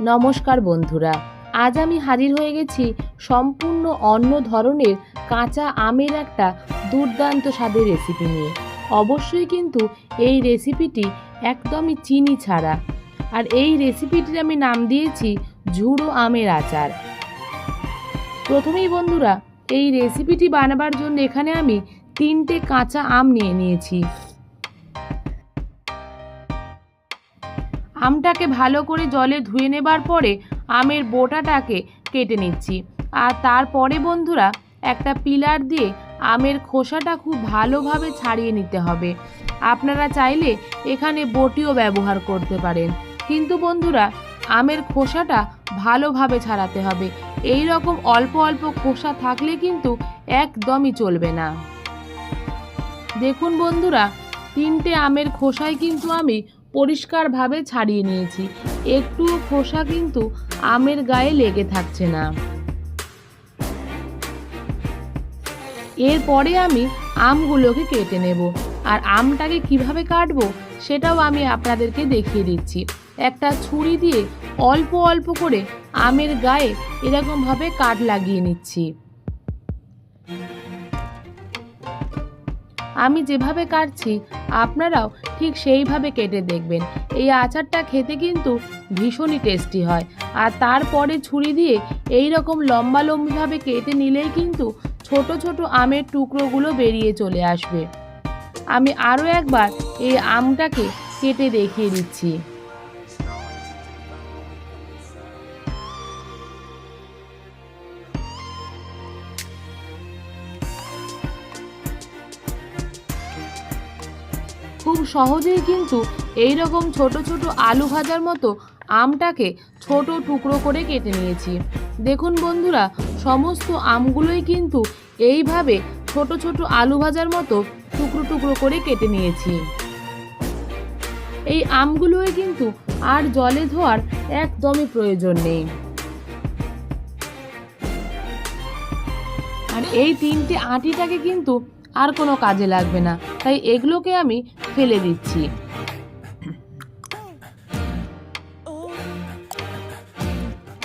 নমস্কার বন্ধুরা, আজ আমি হাজির হয়ে গেছি সম্পূর্ণ অন্য ধরনের কাঁচা আমের একটা দুর্দান্ত স্বাদের রেসিপি নিয়ে। অবশ্যই কিন্তু এই রেসিপিটি একদমই চিনি ছাড়া। আর এই রেসিপিটির আমি নাম দিয়েছি ঝুড়ো আমের আচার। প্রথমেই বন্ধুরা, এই রেসিপিটি বানাবার জন্য এখানে আমি তিনটে কাঁচা আম নিয়ে নিয়েছি। আমটাকে ভালো করে জলে ধুয়ে নেবার পরে আমের বোটাটাকে কেটে নিচ্ছি। আর তারপরে বন্ধুরা, একটা পিলার দিয়ে আমের খোসাটা খুব ভালোভাবে ছাড়িয়ে নিতে হবে। আপনারা চাইলে এখানে বটিও ব্যবহার করতে পারেন। কিন্তু বন্ধুরা, আমের খোসাটা ভালোভাবে ছাড়াতে হবে। এই রকম অল্প অল্প খোসা থাকলে কিন্তু একদমই চলবে না। দেখুন বন্ধুরা, তিনটে আমের খোসায় কিন্তু আমি পরিষ্কারভাবে ছাড়িয়ে নিয়েছি। একটু খোসা কিন্তু আমের গায়ে লেগে থাকছে না। এরপরে আমি আমগুলোকে কেটে নেব। আর আমটাকে কীভাবে কাটবো সেটাও আমি আপনাদেরকে দেখিয়ে দিচ্ছি। একটা ছুরি দিয়ে অল্প অল্প করে আমের গায়ে এরকমভাবে কাট লাগিয়ে নিচ্ছি। আমি যেভাবে কাটছি, আপনারাও ঠিক সেইভাবে কেটে দেখবেন। এই আচারটা খেতে কিন্তু ভীষণই টেস্টি হয়। আর তারপরে ছুরি দিয়ে এই রকম লম্বা লম্বিভাবে কেটে নিলেই কিন্তু ছোট ছোট আমের টুকরোগুলো বেরিয়ে চলে আসবে। আমি আরও একবার এই আমটাকে কেটে দেখিয়ে দিচ্ছি। খুব সহজেই কিন্তু এই রকম ছোট ছোট আলু ভাজার মতো আমটাকে ছোট টুকরো করে কেটে নিয়েছি। দেখুন বন্ধুরা, সমস্ত আমগুলোই কিন্তু এইভাবে ছোট ছোট আলু ভাজার মতো টুকরো টুকরো করে কেটে নিয়েছি। এই আমগুলোই কিন্তু আর জলে ধোয়ার একদমই প্রয়োজন নেই। আর এই তিনটে আটিটাকে কিন্তু আর কোনো কাজে লাগবে না। তাই এগুলোকে আমি ফেলে দিচ্ছি।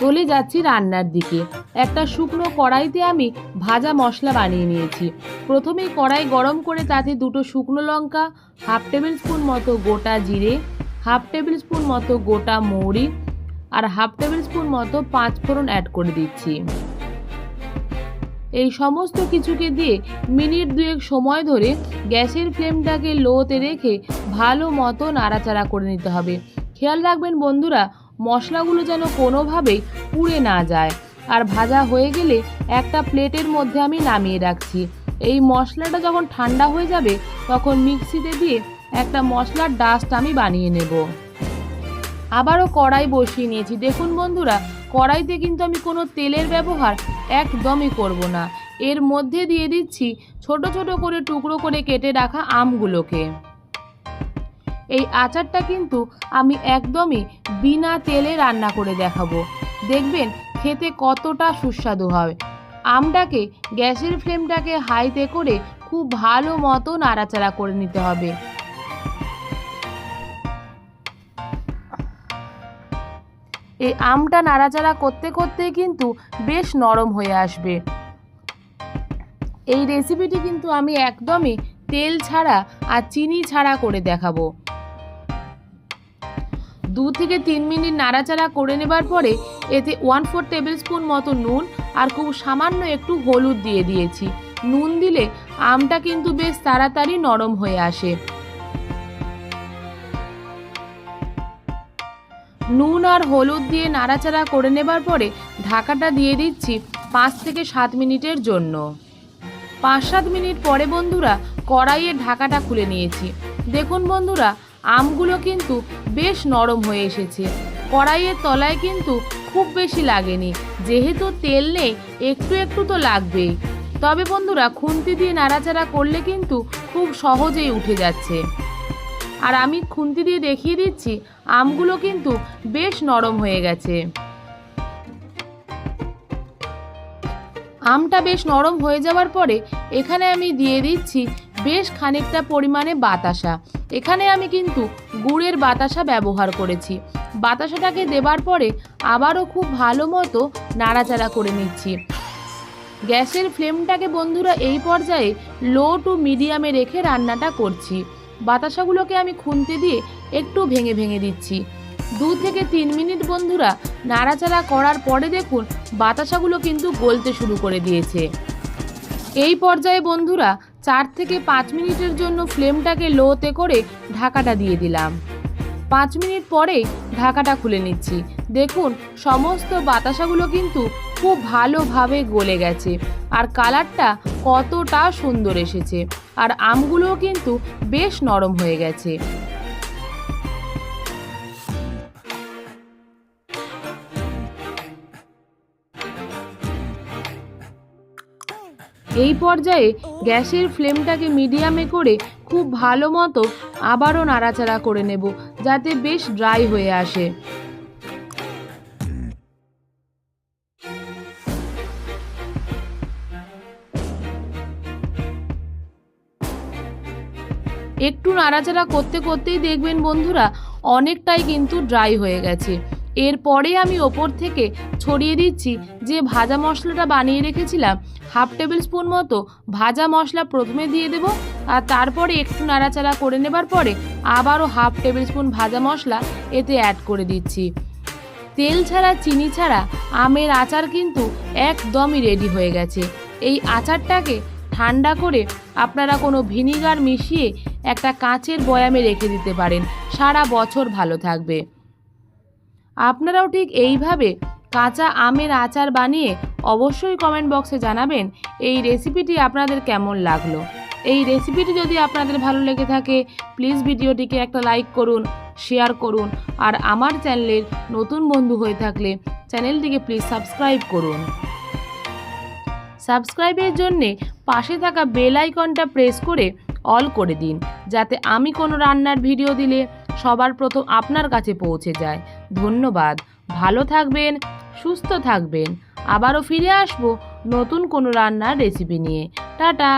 চলে যাচ্ছি রান্নার দিকে। একটা শুকনো কড়াইতে আমি ভাজা মশলা বানিয়ে নিয়েছি। প্রথমেই কড়াই গরম করে তাতে দুটো শুকনো লঙ্কা, হাফ টেবিল স্পুন মতো গোটা জিরে, হাফ টেবিল স্পুন মতো গোটা মৌরি আর হাফ টেবিল স্পুন মতো পাঁচ ফোড়ন অ্যাড করে দিচ্ছি। এই সমস্ত কিছুকে দিয়ে মিনিট দুয়েক সময় ধরে গ্যাসের ফ্লেমটাকে লোতে রেখে ভালো মতো নাড়াচাড়া করে নিতে হবে। খেয়াল রাখবেন বন্ধুরা, মশলাগুলো যেন কোনোভাবেই পুড়ে না যায়। আর ভাজা হয়ে গেলে একটা প্লেটের মধ্যে আমি নামিয়ে রাখছি। এই মশলাটা যখন ঠান্ডা হয়ে যাবে, তখন মিক্সিতে দিয়ে একটা মশলার ডাস্ট আমি বানিয়ে নেব। আবারও কড়াই বসিয়ে নিয়েছি। দেখুন বন্ধুরা, কড়াইতে কিন্তু আমি কোনো তেলের ব্যবহার একদমই করব না। এর মধ্যে দিয়ে দিচ্ছি ছোট ছোট করে টুকরো করে কেটে রাখা আমগুলোকে। এই আচারটা কিন্তু আমি একদমই বিনা তেলে রান্না করে দেখাবো। দেখবেন খেতে কতটা সুস্বাদু হয়। আমটাকে গ্যাসের ফ্লেমটাকে হাইতে করে খুব ভালো মতো নাড়াচাড়া করে নিতে হবে। এই আমটা নাড়াচাড়া করতে করতে কিন্তু বেশ নরম হয়ে আসবে। এই রেসিপিটি কিন্তু আমি একদমই তেল ছাড়া আর চিনি ছাড়া করে দেখাবো। দু থেকে তিন মিনিট নাড়াচাড়া করে নেবার পরে এতে ওয়ান ফোর টেবিল স্পুন মতো নুন আর খুব সামান্য একটু হলুদ দিয়ে দিয়েছি। নুন দিলে আমটা কিন্তু বেশ তাড়াতাড়ি নরম হয়ে আসে। নুন আর হলুদ দিয়ে নাড়াচাড়া করে নেবার পরে ঢাকাটা দিয়ে দিচ্ছি পাঁচ থেকে সাত মিনিটের জন্য। পাঁচ সাত মিনিট পরে বন্ধুরা কড়াইয়ের ঢাকাটা খুলে নিয়েছি। দেখুন বন্ধুরা, আমগুলো কিন্তু বেশ নরম হয়ে এসেছে। কড়াইয়ের তলায় কিন্তু খুব বেশি লাগেনি, যেহেতু তেল নেই, একটু একটু তো লাগবেই। তবে বন্ধুরা, খুন্তি দিয়ে নাড়াচাড়া করলে কিন্তু খুব সহজেই উঠে যাচ্ছে। আর আমি খুন্তি দিয়ে দেখিয়ে দিচ্ছি, আমগুলো কিন্তু বেশ নরম হয়ে গেছে। আমটা বেশ নরম হয়ে যাওয়ার পরে এখানে আমি দিয়ে দিচ্ছি বেশ খানিকটা পরিমাণে বাতাসা। এখানে আমি কিন্তু গুড়ের বাতাসা ব্যবহার করেছি। বাতাসাটাকে দেবার পরে আবারও খুব ভালো মতো নাড়াচাড়া করে নিচ্ছি। গ্যাসের ফ্লেমটাকে বন্ধুরা এই পর্যায়ে লো টু মিডিয়ামে রেখে রান্নাটা করছি। বাতাসাগুলোকে আমি খুন্তি দিয়ে একটু ভেঙে ভেঙে দিচ্ছি। দু থেকে তিন মিনিট বন্ধুরা, নাড়াচাড়া করার পরে দেখুন বাতাসাগুলো কিন্তু গলতে শুরু করে দিয়েছে। এই পর্যায়ে বন্ধুরা, চার থেকে পাঁচ মিনিটের জন্য ফ্লেমটাকে লোতে করে ঢাকাটা দিয়ে দিলাম। পাঁচ মিনিট পরেই ঢাকাটা খুলে নিচ্ছি। দেখুন, সমস্ত বাতাসাগুলো কিন্তু খুব ভালোভাবে গলে গেছে। আর কালারটা কতটা সুন্দর এসেছে। আর আমগুলোও কিন্তু বেশ নরম হয়ে গেছে। এই পর্যায়ে গ্যাসের ফ্লেমটাকে মিডিয়ামে করে খুব ভালো মতো আবারও নাড়াচাড়া করে নেব, যাতে বেশ ড্রাই হয়ে আসে। একটু নাড়াচাড়া করতে করতেই দেখবেন বন্ধুরা, অনেকটাই কিন্তু ড্রাই হয়ে গেছে। এরপরে আমি ওপর থেকে ছড়িয়ে দিচ্ছি যে ভাজা মশলাটা বানিয়ে রেখেছিলাম, হাফ টেবিল স্পুন মতো ভাজা মশলা প্রথমে দিয়ে দেব আর তারপরে একটু নাড়াচাড়া করে নেবার পরে আবারও হাফ টেবিল স্পুন ভাজা মশলা এতে অ্যাড করে দিচ্ছি। তেল ছাড়া, চিনি ছাড়া আমের আচার কিন্তু একদমই রেডি হয়ে গেছে। এই আচারটাকে ঠান্ডা করে আপনারা কোনো ভিনিগার মিশিয়ে একটা কাঁচের বয়ামে রেখে দিতে পারেন। সারা বছর ভালো থাকবে। আপনারাও ঠিক এইভাবে কাঁচা আমের আচার বানিয়ে অবশ্যই কমেন্ট বক্সে জানাবেন এই রেসিপিটি আপনাদের কেমন লাগল। এই রেসিপিটি যদি আপনাদের ভালো লেগে থাকে প্লিজ ভিডিওটিকে একটা লাইক করুন শেয়ার করুন, আর আমার চ্যানেলের নতুন বন্ধু হয়ে থাকলে চ্যানেলটিকে প্লিজ সাবস্ক্রাইব করুন। সাবস্ক্রাইবের জন্যে পাশে থাকা বেল আইকনটা প্রেস করে অল করে দিন, যাতে আমি কোনো রান্নার ভিডিও দিলে সবার প্রথম আপনার কাছে পৌঁছে যায়। ধন্যবাদ। ভালো থাকবেন, সুস্থ থাকবেন। আবারও ফিরে আসব নতুন কোনো রান্নার রেসিপি নিয়ে। টাটা!